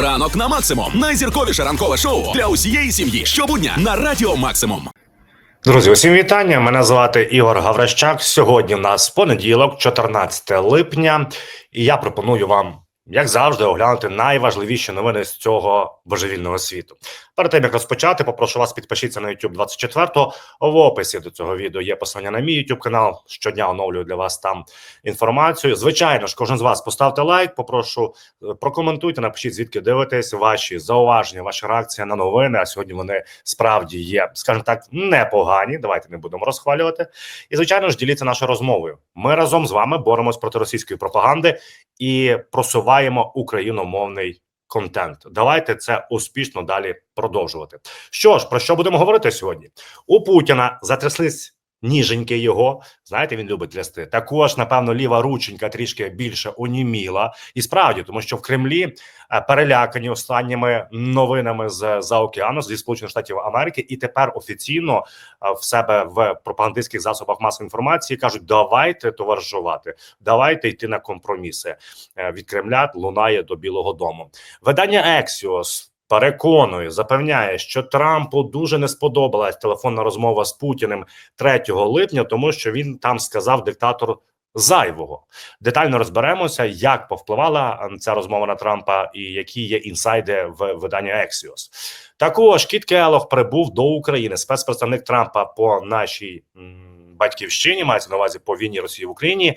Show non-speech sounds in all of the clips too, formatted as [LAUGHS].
Ранок на максимум. Найзірковіше ранкове шоу для усієї сім'ї. Щобудня на Радіо Максимум. Друзі, усім вітання. Мене звати Ігор Гаврищак. Сьогодні у нас понеділок, 14 липня, і я пропоную вам, як завжди, оглянути найважливіші новини з цього божевільного світу. Перед тим як розпочати, попрошу вас підпишіться на YouTube 24-го. В описі до цього відео є посилання на мій YouTube канал. Щодня оновлюю для вас там інформацію. Звичайно ж, кожен з вас поставте лайк. Попрошу е, прокоментуйте, напишіть звідки дивитесь ваші зауваження, ваші реакції на новини. А сьогодні вони справді є, скажімо так, непогані. Давайте не будемо розхвалювати. І звичайно ж, діліться нашою розмовою. Ми разом з вами боремось проти російської пропаганди і просуваємо україномовний контент. Давайте це успішно далі продовжувати. Що ж, про що будемо говорити сьогодні? У Путіна затряслись. Ніженьки його, знаєте, він любить трясти. Також, напевно, ліва рученька трішки більше оніміла. І справді, тому що в Кремлі е, перелякані останніми новинами з за океану зі Сполучених Штатів Америки, і тепер офіційно е, в себе в пропагандистських засобах масової інформації кажуть: давайте товаришувати, давайте йти на компроміси. Е, Від Кремля лунає до Білого Дому. Видання Ексіос. Переконує, запевняє, що Трампу дуже не сподобалась телефонна розмова з Путіним 3 липня, тому що він там сказав диктатор зайвого. Детально розберемося, як повпливала ця розмова на Трампа і які є інсайди в виданні Ексіос. Також Кіт Келлог прибув до України. Спецпредставник Трампа по нашій батьківщині мається на увазі по війні Росії в Україні.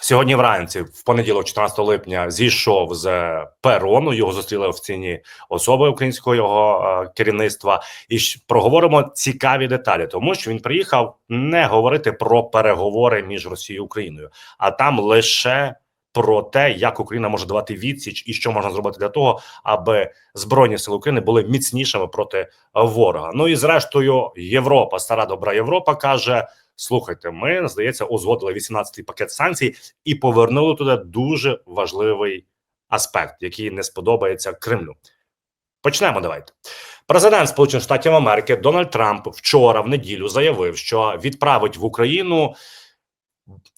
Сьогодні вранці, в понеділок, 14 липня, зійшов з перону. Його зустріли офіційні особи українського його е, керівництва. І проговоримо цікаві деталі, тому що він приїхав не говорити про переговори між Росією і Україною, а там лише про те, як Україна може давати відсіч і що можна зробити для того, аби збройні сили України були міцнішими проти ворога. Ну і зрештою, Європа, стара добра Європа каже. Слухайте, ми здається, узгодили 18-й пакет санкцій і повернули туди дуже важливий аспект, який не сподобається Кремлю. Почнемо. Давайте. Президент Сполучених Штатів Америки Дональд Трамп вчора в неділю заявив, що відправить в Україну.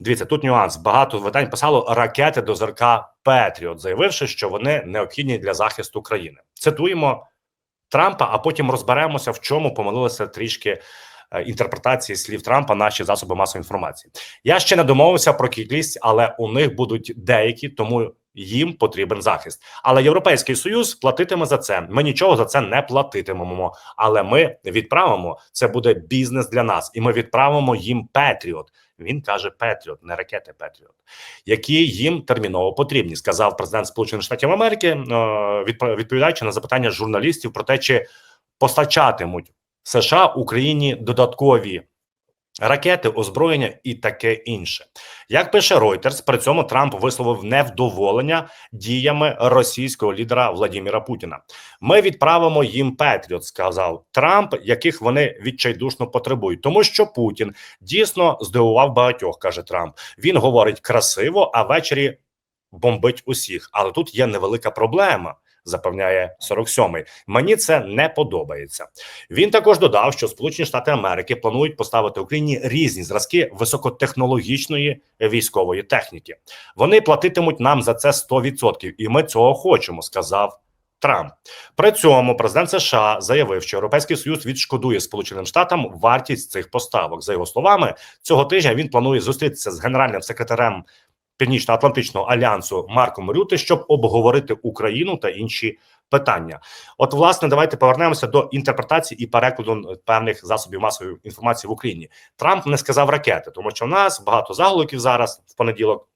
Дивіться, тут нюанс. Багато видань писало ракети до зерка Петріот, заявивши, що вони необхідні для захисту країни. Цитуємо Трампа, а потім розберемося, в чому помилилися трішки інтерпретації слів Трампа наші засоби масової інформації. Я ще не домовився про кількість, але у них будуть деякі, тому їм потрібен захист. Але Європейський Союз платитиме за це. Ми нічого за це не платитимемо. Але ми відправимо це буде бізнес для нас, і ми відправимо їм Петріот. Він каже Петріот, не ракети Петріот, які їм терміново потрібні, сказав президент Сполучених Штатів Америки, е, відповідаючи на запитання журналістів про те, чи постачатимуть США Україні додаткові ракети, озброєння і таке інше. Як пише Reuters, при цьому Трамп висловив невдоволення діями російського лідера Владіміра Путіна. Ми відправимо їм Петріот, сказав Трамп, яких вони відчайдушно потребують, тому що Путін дійсно здивував багатьох, каже Трамп. Він говорить красиво, а ввечері бомбить усіх. Але тут є невелика проблема. Запевняє 47-й. Мені це не подобається. Він також додав, що Сполучені Штати Америки планують поставити Україні різні зразки високотехнологічної військової техніки. Вони платитимуть нам за це 100%, і ми цього хочемо, сказав Трамп. При цьому президент США заявив, що Європейський Союз відшкодує Сполученим Штатам вартість цих поставок. За його словами, цього тижня він планує зустрітися з генеральним секретарем Північно-Атлантичного альянсу Марком Рюти, щоб обговорити Україну та інші питання. От, власне, давайте повернемося до інтерпретації і перекладу певних засобів масової інформації в Україні. Трамп не сказав ракети, тому що в нас багато заголовків зараз в понеділок.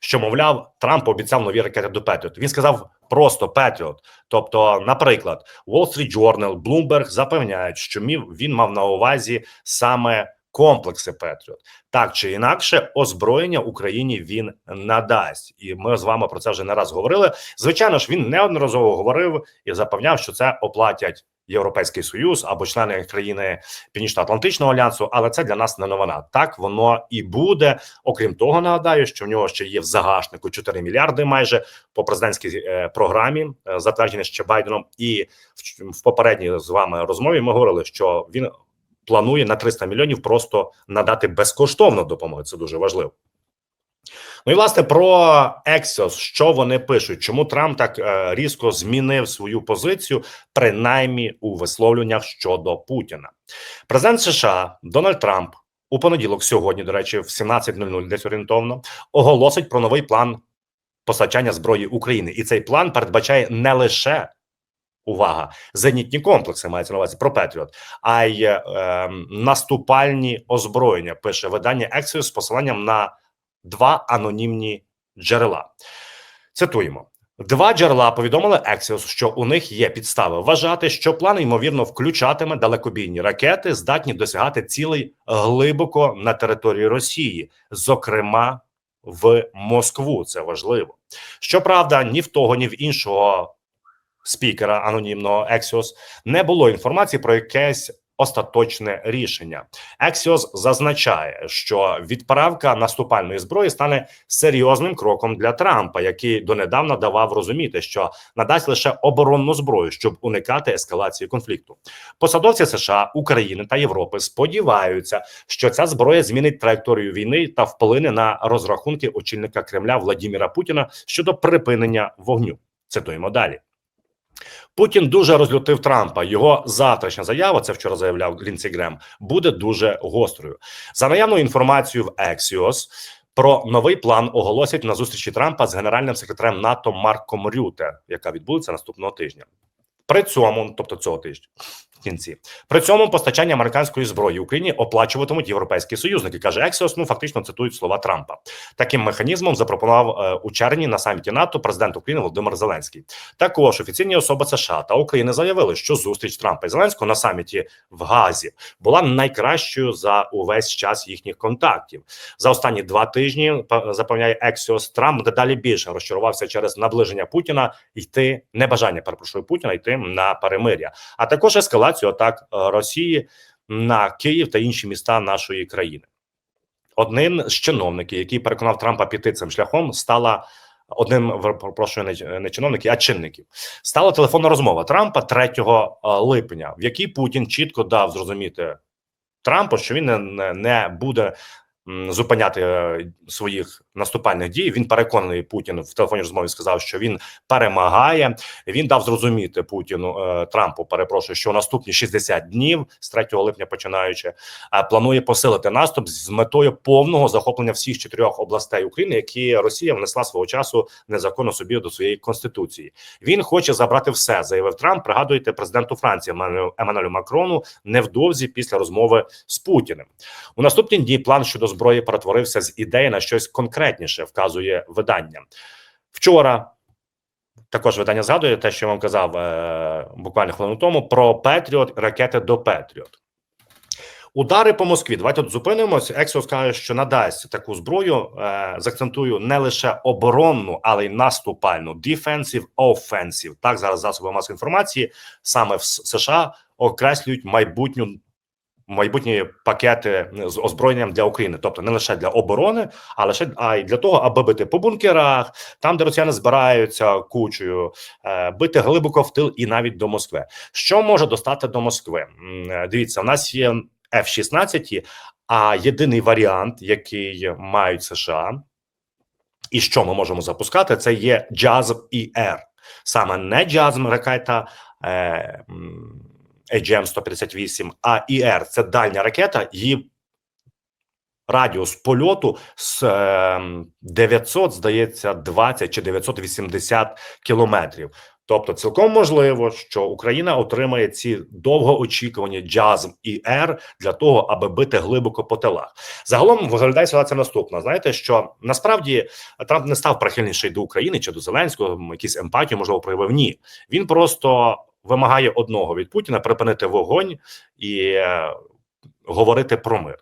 Що мовляв, Трамп обіцяв нові ракети до Петріот. Він сказав просто Петріот. Тобто, наприклад, Wall Street Journal, Bloomberg запевняють, що він мав на увазі саме комплекси Петріот. Так чи інакше, озброєння Україні він надасть, і ми з вами про це вже не раз говорили. Звичайно ж, він неодноразово говорив і запевняв, що це оплатять Європейський Союз або члени країни Північно-Атлантичного альянсу, але це для нас не новина. Так воно і буде. Окрім того, нагадаю, що в нього ще є в загашнику 4 мільярди майже по президентській е, програмі, е, затверджені ще Байденом. І в, в попередній з вами розмові ми говорили, що він планує на 300 мільйонів просто надати безкоштовну допомогу. Це дуже важливо. Ну і власне про Ексіос, що вони пишуть, чому Трамп так е, різко змінив свою позицію, принаймні у висловлюваннях щодо Путіна. Президент США Дональд Трамп у понеділок, сьогодні, до речі, в 17.00 десь орієнтовно, оголосить про новий план постачання зброї України, і цей план передбачає не лише увага, зенітні комплекси мається на увазі про Петріот, а й е, ем, наступальні озброєння. Пише видання Ексіос з посиланням на два анонімні джерела. Цитуємо. Два джерела повідомили Ексіос, що у них є підстави вважати, що план ймовірно включатиме далекобійні ракети, здатні досягати цілей глибоко на території Росії, зокрема в Москву. Це важливо. Щоправда, ні в того, ні в іншого спікера анонімного Ексіос не було інформації про якесь остаточне рішення. Ексіос зазначає, що відправка наступальної зброї стане серйозним кроком для Трампа, який донедавна давав розуміти, що надасть лише оборонну зброю, щоб уникати ескалації конфлікту. Посадовці США, України та Європи сподіваються, що ця зброя змінить траєкторію війни та вплине на розрахунки очільника Кремля Владіміра Путіна щодо припинення вогню. Цитуємо далі. Путін дуже розлютив Трампа. Його завтрашня заява, це вчора заявляв Лінсі Грем, буде дуже гострою. За наявною інформацією в Ексіос про новий план оголосять на зустрічі Трампа з генеральним секретарем НАТО Марком Рюте, яка відбудеться наступного тижня. При цьому, тобто цього тижня, в кінці, при цьому постачання американської зброї Україні оплачуватимуть європейські союзники. каже Ексіос. Ну фактично цитують слова Трампа. Таким механізмом запропонував е, у червні на саміті НАТО президент України Володимир Зеленський. Також офіційні особи США та України заявили, що зустріч Трампа і Зеленського на саміті в Газі була найкращою за увесь час їхніх контактів. За останні два тижні запевняє Ексіос, Трамп дедалі більше розчарувався через наближення Путіна йти небажання перепрошую Путіна йти на перемиря, а також ескалацію атак е, Росії на Київ та інші міста нашої країни. Одним з чиновників, який переконав Трампа піти цим шляхом, стала одним прошу не, чиновників, а чинників. Стала телефонна розмова Трампа 3 липня, в якій Путін чітко дав зрозуміти Трампу, що він не, не, буде зупиняти е, своїх наступальних дій. Він переконаний Путін в телефонній розмові сказав, що він перемагає. Він дав зрозуміти Путіну е, Трампу. Перепрошую, що наступні 60 днів з 3 липня починаючи е, планує посилити наступ з метою повного захоплення всіх чотирьох областей України, які Росія внесла свого часу незаконно собі до своєї конституції. Він хоче забрати все, заявив Трамп. Пригадуєте президенту Франції Емману- Еммануелю Макрону невдовзі після розмови з Путіним. У наступні дні план щодо зброї перетворився з ідеї на щось конкретніше, вказує видання. Вчора також видання згадує те, що я вам казав е, буквально хвилину тому про Петріот, ракети до Петріот. Удари по Москві. Давайте тут зупинимось. Ексос каже, що надасть таку зброю. Е, заакцентую не лише оборонну, але й наступальну. Defensive, offensive. Так зараз засоби масової інформації саме в США окреслюють майбутню майбутні пакети з озброєнням для України, тобто не лише для оборони, а лише а й для того, аби бити по бункерах, там, де росіяни збираються кучею, е, бити глибоко в тил і навіть до Москви. Що може достати до Москви? Дивіться, у нас є F-16, а єдиний варіант, який мають США, і що ми можемо запускати, це є JASM ER. Саме не JASM ракета е, AGM-158, а ІР – це дальня ракета, її радіус польоту з е, 900, здається, 20 чи 980 кілометрів. Тобто, цілком можливо, що Україна отримає ці довгоочікувані JASM і Р для того, аби бити глибоко по тилах. Загалом виглядає ситуація наступна. Знаєте, що насправді Трамп не став прихильніший до України чи до Зеленського, якісь емпатію можливо проявив. Ні, він просто вимагає одного від Путіна припинити вогонь і е, говорити про мир.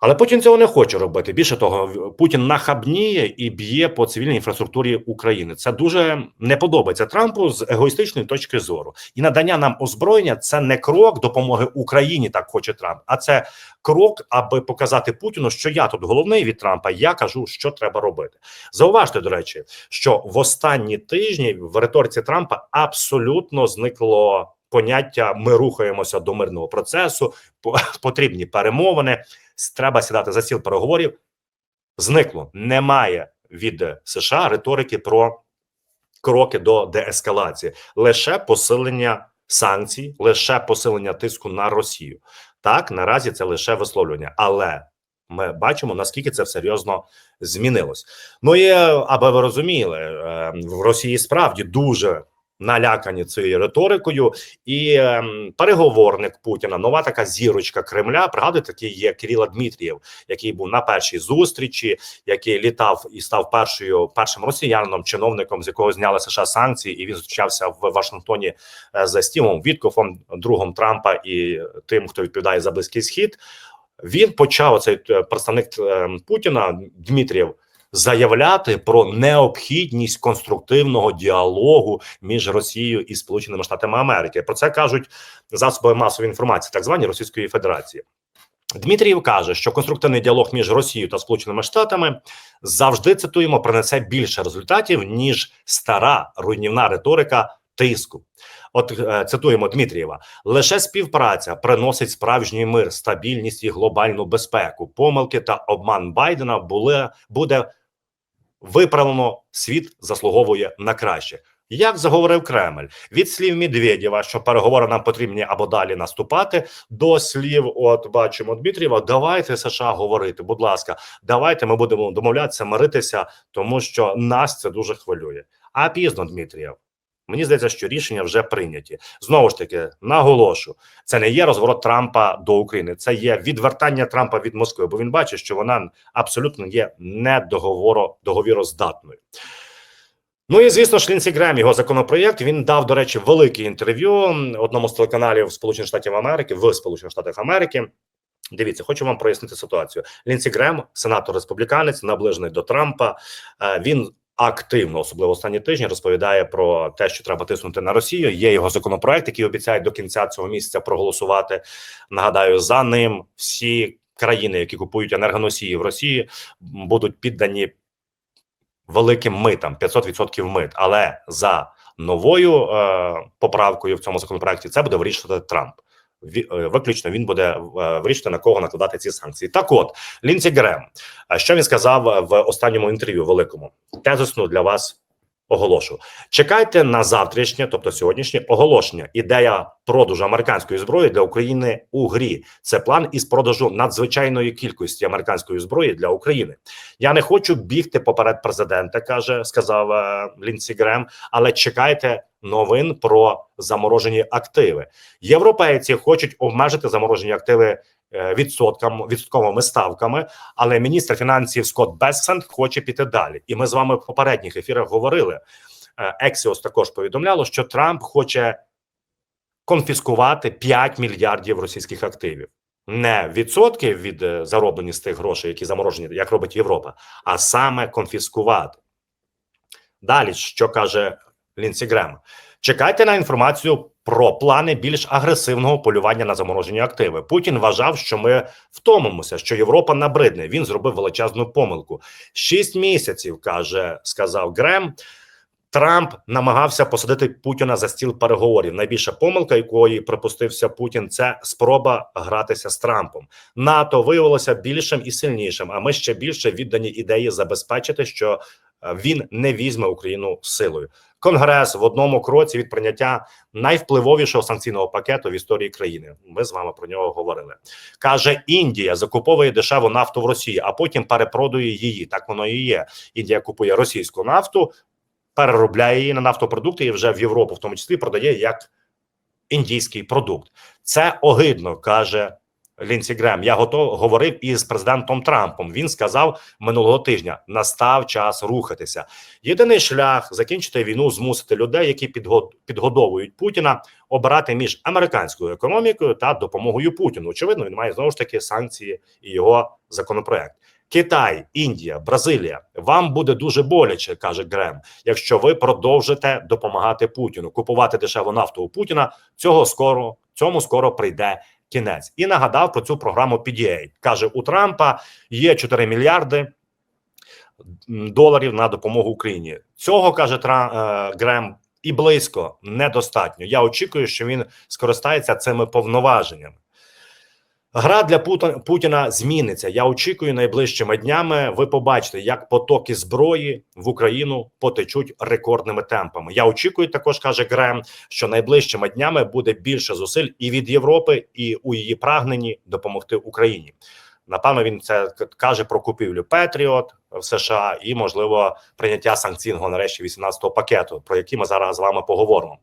Але Путін цього не хоче робити. Більше того, Путін нахабніє і б'є по цивільній інфраструктурі України. Це дуже не подобається Трампу з егоїстичної точки зору. І надання нам озброєння це не крок допомоги Україні, так хоче Трамп, а це крок, аби показати Путіну, що я тут головний від Трампа. Я кажу, що треба робити. Зауважте, до речі, що в останні тижні в риториці Трампа абсолютно зникло поняття ми рухаємося до мирного процесу, [LAUGHS] потрібні перемовини. Треба сідати за стіл переговорів. зникло. Немає від США риторики про кроки до деескалації, лише посилення санкцій, лише посилення тиску на Росію. Так, наразі це лише висловлювання, але ми бачимо наскільки це серйозно змінилось. Ну і е, аби ви розуміли, е, в Росії справді дуже налякані цією риторикою, і е, переговорник Путіна, нова така зірочка Кремля. Пригадуєте, такий є Кирила Дмитрієв, який був на першій зустрічі, який літав і став першою першим росіянином, чиновником, з якого зняли США санкції, і він зустрічався в Вашингтоні е, з Стівом Віткофом, другом Трампа і тим, хто відповідає за близький схід. Він почав цей е, представник е, Путіна Дмитрієв заявляти про необхідність конструктивного діалогу між Росією і Сполученими Штатами Америки. Про це кажуть засоби масової інформації, так звані Російської Федерації. Дмитрієв каже, що конструктивний діалог між Росією та Сполученими Штатами завжди цитуємо принесе більше результатів ніж стара руйнівна риторика тиску. От е, цитуємо Дмитрієва: лише співпраця приносить справжній мир, стабільність і глобальну безпеку. Помилки та обман Байдена були буде виправлено. Світ заслуговує на краще. Як заговорив Кремль від слів Медведєва, що переговори нам потрібні або далі наступати, до слів, от бачимо Дмитрієва, давайте США говорити. Будь ласка, давайте ми будемо домовлятися, миритися, тому що нас це дуже хвилює. А пізно Дмитрієв. Мені здається, що рішення вже прийняті. Знову ж таки, наголошу, це не є розворот Трампа до України, це є відвертання Трампа від Москви, бо він бачить, що вона абсолютно є недоговоро договіроздатною. Ну і звісно ж, Лінсі Грем, його законопроєкт. Він дав, до речі, велике інтерв'ю одному з телеканалів Сполучених Штатів Америки в Сполучених Штатах Америки. Дивіться, хочу вам прояснити ситуацію. Лінсі Грем, сенатор республіканець, наближений до Трампа. Е, Він активно, особливо останні тижні, розповідає про те, що треба тиснути на Росію. Є його законопроект, який обіцяють до кінця цього місяця проголосувати. Нагадаю, за ним всі країни, які купують енергоносії в Росії, будуть піддані великим митам 500% мит. Але за новою е, поправкою в цьому законопроекті це буде вирішувати Трамп. Е, Виключно він буде е, вирішити на кого накладати ці санкції. Так, от Лінсі Грем, а що він сказав в останньому інтерв'ю великому? Тезисну для вас оголошу. Чекайте на завтрашнє, тобто сьогоднішнє оголошення. Ідея продажу американської зброї для України у грі. Це план із продажу надзвичайної кількості американської зброї для України. Я не хочу бігти поперед президента, каже, сказав е, Лінсі Грем, але чекайте новин про заморожені активи. Європейці хочуть обмежити заморожені активи е, відсоткам відсотковими ставками. Але міністр фінансів Скотт Бессент хоче піти далі. І ми з вами в попередніх ефірах говорили. Ексіос також повідомляло, що Трамп хоче конфіскувати 5 мільярдів російських активів. Не відсотки від е, зароблені з тих грошей, які заморожені, як робить Європа, а саме конфіскувати. Далі, що каже Лінсі Грем, чекайте на інформацію про плани більш агресивного полювання на заморожені активи. Путін вважав, що ми втомимося, що Європа набридне. Він зробив величезну помилку. Шість місяців каже, сказав Грем. Трамп намагався посадити Путіна за стіл переговорів. Найбільша помилка, якої припустився Путін, це спроба гратися з Трампом. НАТО виявилося більшим і сильнішим. А ми ще більше віддані ідеї забезпечити, що е, він не візьме Україну силою. Конгрес в одному кроці від прийняття найвпливовішого санкційного пакету в історії країни. Ми з вами про нього говорили. каже Індія закуповує дешеву нафту в Росії, а потім перепродує її. Так воно і є. Індія купує російську нафту, переробляє її на нафтопродукти і вже в Європу, в тому числі, продає як індійський продукт. Це огидно, каже Лінсі Грем. Я готов говорив із президентом Трампом. Він сказав минулого тижня: настав час рухатися. Єдиний шлях закінчити війну, змусити людей, які підгодовують Путіна, обирати між американською економікою та допомогою Путіну. Очевидно, він має знову ж таки санкції і його законопроект. Китай, Індія, Бразилія. Вам буде дуже боляче, каже Грем, якщо ви продовжите допомагати Путіну, купувати дешеву нафту у Путіна. Цього скоро цьому скоро прийде кінець. І нагадав про цю програму PDA. каже у Трампа є 4 мільярди доларів на допомогу Україні. Цього каже Трам е, Грем. І близько недостатньо. Я очікую, що він скористається цими повноваженнями. Гра для Путіна зміниться. Я очікую найближчими днями. Ви побачите, як потоки зброї в Україну потечуть рекордними темпами. Я очікую також, каже Грем, що найближчими днями буде більше зусиль і від Європи, і у її прагненні допомогти Україні. Напевно, він це каже про купівлю Петріот в США і можливо прийняття санкційного нарешті 18-го пакету, про які ми зараз з вами поговоримо.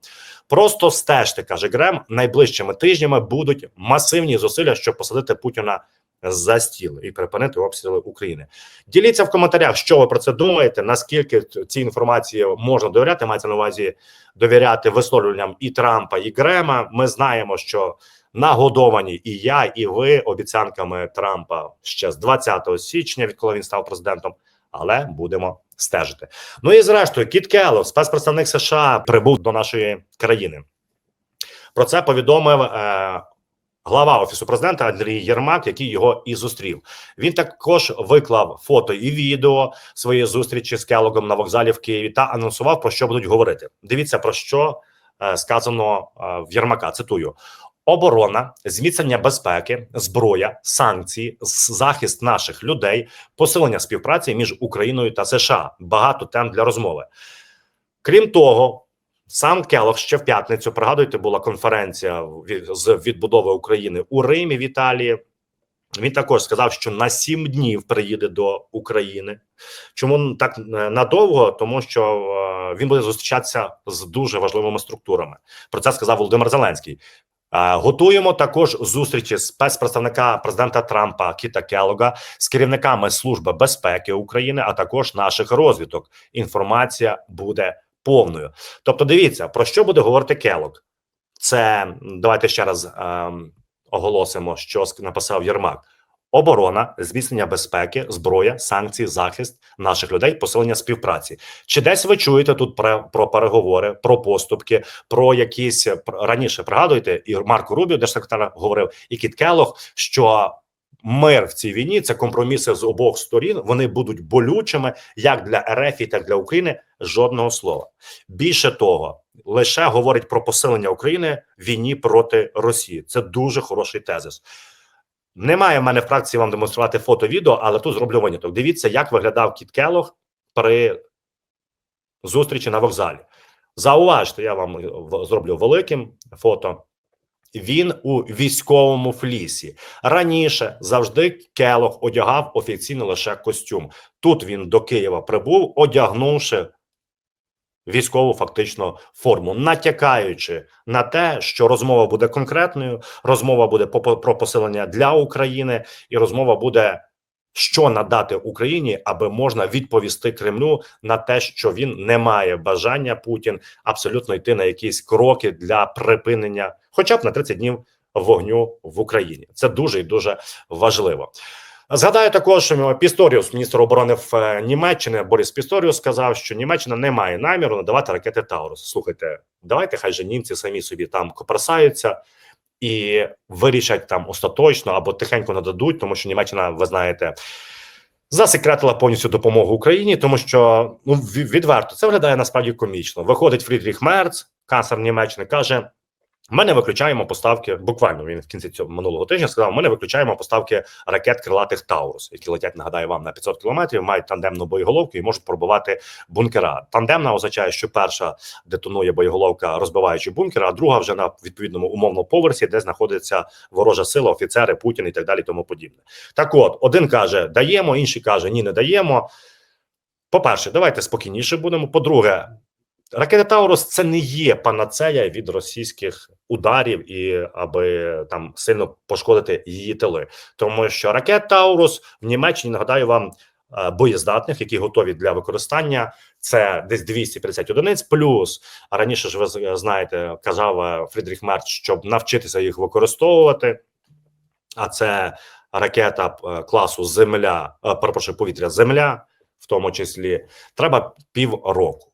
Просто стежте, каже Грем. Найближчими тижнями будуть масивні зусилля, щоб посадити Путіна за стіл і припинити обстріли України. Діліться в коментарях, що ви про це думаєте. Наскільки цій інформації можна довіряти? Мається на увазі довіряти висловлюванням і Трампа, і Грема. Ми знаємо, що нагодовані і я, і ви обіцянками Трампа ще з 20 січня, відколи він став президентом. Але будемо стежити. Ну і зрештою, Кіт Келлог, спецпредставник США, прибув до нашої країни. Про це повідомив е, глава офісу президента Андрій Єрмак, який його і зустрів. Він також виклав фото і відео своєї зустрічі з Келлогом на вокзалі в Києві та анонсував про що будуть говорити. Дивіться про що е, сказано е, в Єрмака. Цитую. Оборона, зміцнення безпеки, зброя, санкції, захист наших людей, посилення співпраці між Україною та США. Багато тем для розмови. Крім того, сам Келох ще в п'ятницю пригадуєте, була конференція з відбудови України у Римі в Італії. Він також сказав, що на сім днів приїде до України. Чому так е, надовго? Тому що е, він буде зустрічатися з дуже важливими структурами. Про це сказав Володимир Зеленський. Готуємо також зустрічі спецпредставника президента Трампа Кіта Келога з керівниками Служби безпеки України, а також наших розвідок. Інформація буде повною. Тобто, дивіться про що буде говорити Келог. Це давайте ще раз ем, оголосимо, що написав Єрмак. Оборона, зміцнення безпеки, зброя, санкції, захист наших людей, посилення співпраці. Чи десь ви чуєте тут про, про переговори, про поступки, про якісь раніше пригадуєте, і Марко Рубіо, держсекретар, говорив, і Кіт Келлог, що мир в цій війні це компроміси з обох сторін. Вони будуть болючими як для РФ, так і для України. Жодного слова. Більше того, лише говорить про посилення України в війні проти Росії. Це дуже хороший тезис. Немає в мене фракції вам демонструвати фото відео, але тут зроблю виняток. Дивіться, як виглядав Кіт Келлог при зустрічі на вокзалі. Зауважте, я вам зроблю великим фото. Він у військовому флісі. Раніше завжди Келох одягав офіційно лише костюм. Тут він до Києва прибув, одягнувши військову фактично форму, натякаючи на те, що розмова буде конкретною, розмова буде про посилення для України, і розмова буде. Що надати Україні, аби можна відповісти Кремлю на те, що він не має бажання Путін абсолютно йти на якісь кроки для припинення, хоча б на 30 днів вогню в Україні. Це дуже і дуже важливо. Згадаю також, Пісторіус, міністр оборони в е, Німеччини, Борис Пісторіус сказав, що Німеччина не має наміру надавати ракети Таурус. Слухайте, давайте хай же німці самі собі там коперсаються і вирішать там остаточно або тихенько нададуть, тому що Німеччина, ви знаєте, засекретила повністю допомогу Україні, тому що ну відверто це виглядає насправді комічно. Виходить Фрідріх Мерц, канцлер Німеччини, каже. Ми не виключаємо поставки. Буквально він в кінці цього минулого тижня сказав: ми не виключаємо поставки ракет крилатих Таурус, які летять, нагадаю вам, на 500 кілометрів, мають тандемну боєголовку і можуть пробувати бункера. Тандемна означає, що перша детонує боєголовка, розбиваючи бункер, а друга вже на відповідному умовному поверсі, де знаходиться ворожа сила, офіцери, Путін і так далі, тому подібне. Так, от один каже, даємо, інший каже, ні, не даємо. По-перше, давайте спокійніше будемо. По-друге, ракета Таурус це не є панацея від російських ударів і аби там сильно пошкодити її тили, тому що ракет Таурус в Німеччині нагадаю вам е, боєздатних, які готові для використання. Це десь 250 одиниць. Плюс раніше ж ви знаєте, казав е, Фрідріх Мерц, щоб навчитися їх використовувати. А це ракета е, класу Земля, е, перепрошую, повітря Земля, в тому числі, треба півроку.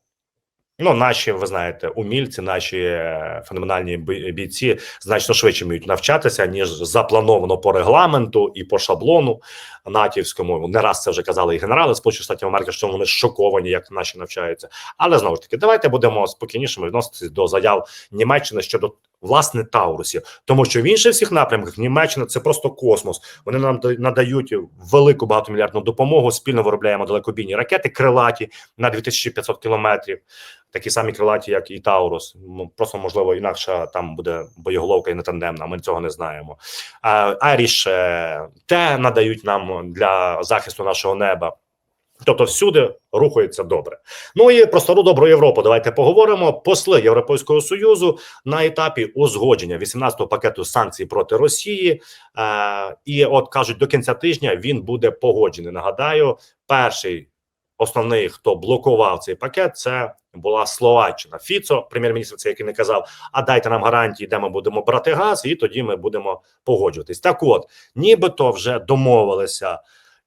Ну, наші, ви знаєте, умільці, наші е, феноменальні бійці значно швидше вміють навчатися, ніж заплановано по регламенту і по шаблону натівському. Не раз це вже казали і генерали Сполучених Штатів Америки, що вони шоковані, як наші навчаються. Але знову ж таки, давайте будемо спокійнішими відноситися до заяв Німеччини щодо власне Таурусів, тому що в інших всіх напрямках Німеччина це просто космос. Вони нам да- надають велику багатомільярдну допомогу. Спільно виробляємо далекобійні ракети, крилаті на 2500 кілометрів. Такі самі крилаті, як і Таурус. Просто можливо інакша там буде боєголовка і не тандемна. Ми цього не знаємо. А Айріш е, те надають нам для захисту нашого неба. Тобто всюди рухається добре. Ну і про стару добру Європу. Давайте поговоримо. Посли Європейського союзу на етапі узгодження 18-го пакету санкцій проти Росії. Е, і от кажуть, до кінця тижня він буде погоджений. Нагадаю, перший основний, хто блокував цей пакет, це була Словаччина. Фіцо, прем'єр-міністр, це який не казав: а дайте нам гарантії, де ми будемо брати газ, і тоді ми будемо погоджуватись. Так, от нібито вже домовилися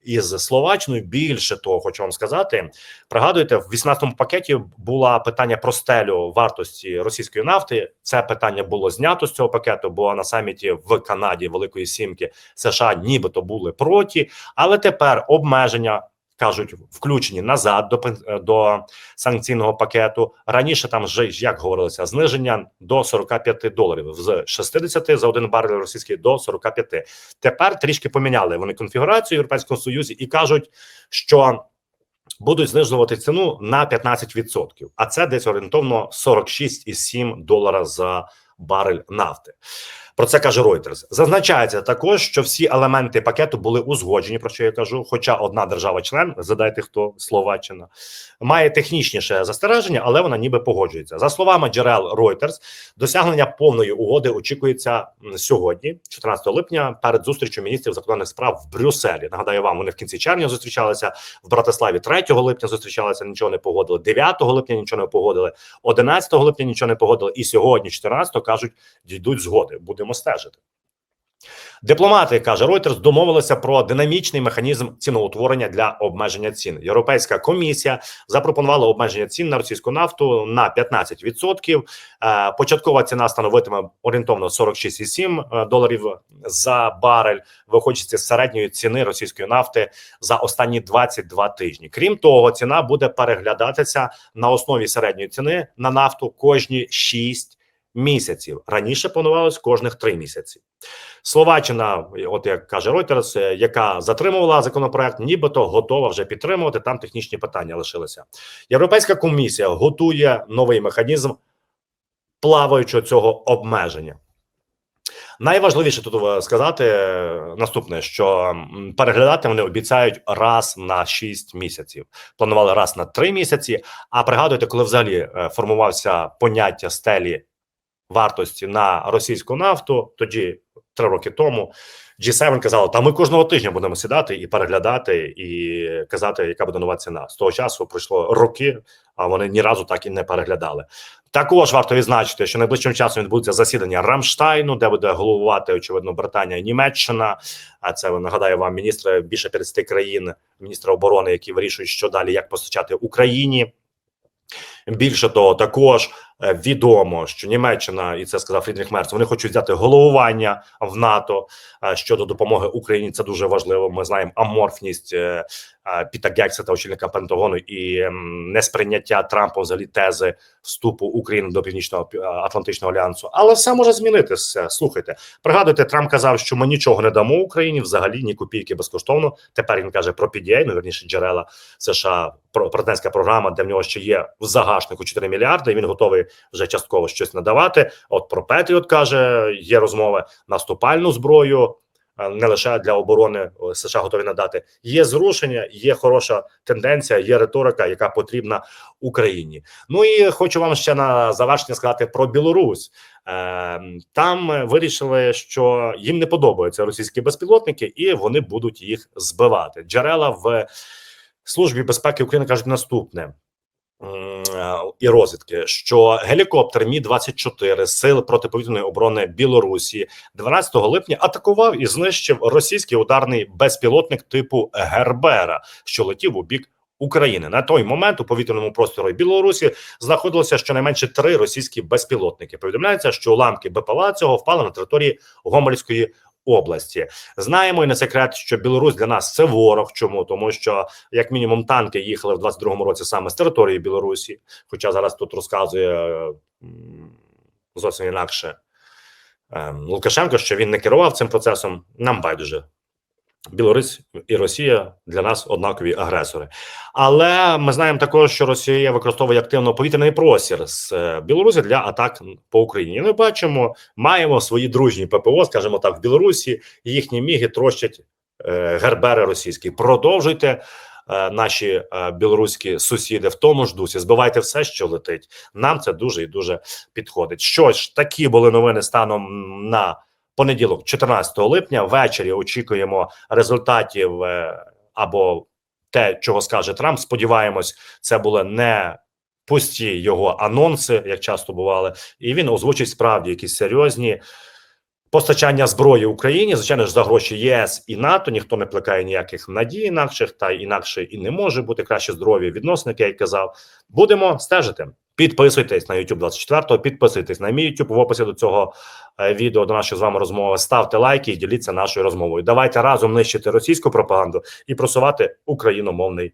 із Словаччиною. Більше того, хочу вам сказати. Пригадуєте, в 18-му пакеті було питання про стелю вартості російської нафти. Це питання було знято з цього пакету, бо на саміті в Канаді Великої Сімки США нібито були проти, але тепер обмеження. Кажуть, включені назад до до санкційного пакету. Раніше там вже як говорилося, зниження до 45 доларів з 60 за один барель російський до 45. Тепер трішки поміняли вони конфігурацію в Європейському Союзі і кажуть, що будуть знижувати ціну на 15%. А це десь орієнтовно 46,7 долара за барель нафти. Про це каже Reuters. Зазначається також, що всі елементи пакету були узгоджені, про що я кажу. Хоча одна держава-член, задайте хто Словаччина, має технічніше застереження, але вона ніби погоджується. За словами джерел Reuters, досягнення повної угоди очікується сьогодні, 14 липня, перед зустрічю міністрів закордонних справ в Брюсселі. Нагадаю вам, вони в кінці червня зустрічалися в Братиславі. 3 липня зустрічалися, нічого не погодили. 9 липня нічого не погодили. 11 липня нічого не погодили. І сьогодні, 14 кажуть, дійдуть згоди. Будемо стежити. Дипломати каже Reuters, домовилися про динамічний механізм ціноутворення для обмеження цін. Європейська комісія запропонувала обмеження цін на російську нафту на 15%. Е, Початкова ціна становитиме орієнтовно 46,7 доларів за барель, виходячи з середньої ціни російської нафти за останні 22 тижні. Крім того, ціна буде переглядатися на основі середньої ціни на нафту кожні 6 місяців. Раніше планувалось кожних 3 місяці. Словаччина, от як каже е, яка затримувала законопроект, нібито готова вже підтримувати. Там технічні питання лишилися. Європейська комісія готує новий механізм плаваючого цього обмеження. Найважливіше тут е, сказати е, наступне: що переглядати вони обіцяють раз на 6 місяців. Планували раз на 3 місяці. А пригадуйте, коли взагалі е, формувався поняття стелі вартості на російську нафту, тоді три роки тому. G7 казали, та ми кожного тижня будемо сідати і переглядати, і казати, яка буде нова ціна. З того часу пройшло роки, а вони ні разу так і не переглядали. Також варто відзначити, що найближчим часом відбудеться засідання Рамштайну, де буде головувати очевидно Британія і Німеччина. А це нагадаю вам міністри більше 50 країн, міністри оборони, які вирішують, що далі як постачати Україні. Більше того, також відомо, що Німеччина, і це сказав Фрідріх Мерц, вони хочуть взяти головування в НАТО е, щодо допомоги Україні. Це дуже важливо. Ми знаємо аморфність е, е, Піта Гексета, очільника Пентагону, і несприйняття Трампом взагалі тези вступу України до Північного е, Атлантичного альянсу. Але все може змінитися. Слухайте, пригадуйте, Трамп казав, що ми нічого не дамо Україні взагалі ні копійки безкоштовно. Тепер він каже про PDA, ну верніше джерела США, президентська програма, де в нього ще є в загашнику 4 мільярди. І він готовий вже частково щось надавати. От про Петріот каже, є розмови наступальну зброю. е, Не лише для оборони США готові надати. Є зрушення, є хороша тенденція, є риторика, яка потрібна Україні. Ну і хочу вам ще на завершення сказати про Білорусь. Е, Там е, вирішили, що їм не подобаються російські безпілотники, і вони будуть їх збивати. Джерела в службі безпеки України кажуть наступне. І розвідки, що гелікоптер Мі 24 сил протиповітряної оборони Білорусі 12 липня атакував і знищив російський ударний безпілотник типу Гербера, що летів у бік України. На той момент у повітряному просторі Білорусі знаходилося щонайменше три російські безпілотники. Повідомляється, що уламки БПЛА цього впали на території Гомельської області. Знаємо і не секрет, що Білорусь для нас це ворог. Чому тому, що як мінімум танки їхали в 22-му році саме з території Білорусі, хоча зараз тут розказує зовсім інакше е, Лукашенко, що він не керував цим процесом, нам байдуже. Білорусь і Росія для нас однакові агресори. Але ми знаємо також, що Росія використовує активно повітряний простір з е, Білорусі для атак по Україні. Ми бачимо, маємо свої дружні ППО, скажімо так, в Білорусі. Їхні міги трощать е, гербери російські. Продовжуйте. е, Наші білоруські сусіди в тому ж дусі збивайте все, що летить. Нам це дуже і дуже підходить. Що ж, такі були новини станом на понеділок, 14 липня. Ввечері очікуємо результатів е, або те, чого скаже Трамп. Сподіваємось, це були не пусті його анонси, як часто бували, і він озвучить справді якісь серйозні. Постачання зброї Україні, звичайно ж, за гроші ЄС і НАТО ніхто не плекає ніяких надій інакших, та інакше і не може бути краще здорові відносини, як я казав. Будемо стежити. Підписуйтесь на YouTube 24, підписуйтесь на мій YouTube в описі до цього е, відео до нашої з вами розмови. Ставте лайки і діліться нашою розмовою. Давайте разом нищити російську пропаганду і просувати україномовний